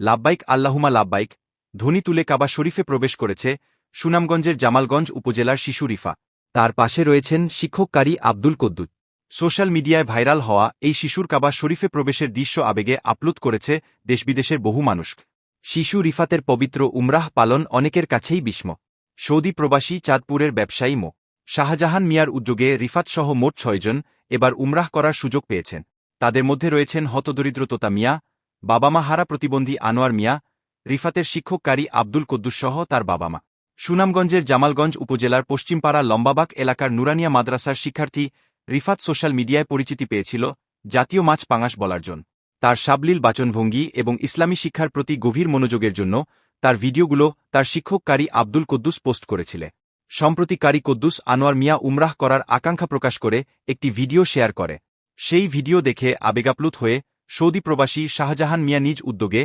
লাব্বাইক, আল্লাহুমা লাব্বাইক ধ্বনি তুলে কাবা শরীফে প্রবেশ করেছে, সুনামগঞ্জের জামালগঞ্জ উপজেলার শিশু রিফা। তার পাশে রয়েছেন শিক্ষক কারি আব্দুল কদ্দুত। সোশ্যাল মিডিয়ায় ভাইরাল হওয়া এই শিশুর কাবা শরীফে প্রবেশের দৃশ্য আবেগে আপলোড করেছে দেশবিদেশের বহু মানুষ। শিশু রিফাতের পবিত্র উমরাহ পালন অনেকের কাছেই বিস্ম। সৌদি প্রবাসী চাঁদপুরের ব্যবসায়ী মো। শাহজাহান মিয়ার উদ্যোগে রিফাতসহ মোট ছয়জন এবার উমরাহ করার সুযোগ পেয়েছেন। তাদের মধ্যে রয়েছেন হতদরিদ্র তোতা মিয়া বাবা মা হারা প্রতিবন্ধী আনোয়ার মিয়া, রিফাতের শিক্ষক কারি আব্দুল কদ্দুসসহ তার বাবা মা সুনামগঞ্জের জামালগঞ্জ উপজেলার পশ্চিমপাড়া লম্বাবাগ এলাকার নুরানিয়া মাদ্রাসার শিক্ষার্থী রিফাত সোশ্যাল মিডিয়ায় পরিচিতি পেয়েছিল জাতীয় মাছ পাঙাশ বলার জন্য। তার সাবলীল বাচনভঙ্গি এবং ইসলামী শিক্ষার প্রতি গভীর মনোযোগের জন্য তার ভিডিওগুলো তার শিক্ষক কারি আব্দুল কদ্দুস পোস্ট করেছিলে। সম্প্রতি কারি কদ্দুস আনোয়ার মিয়া উমরাহ করার আকাঙ্ক্ষা প্রকাশ করে একটি ভিডিও শেয়ার করে। সেই ভিডিও দেখে আবেগাপ্লুত হয়ে সৌদি প্রবাসী শাহজাহান মিয়া নিজ উদ্যোগে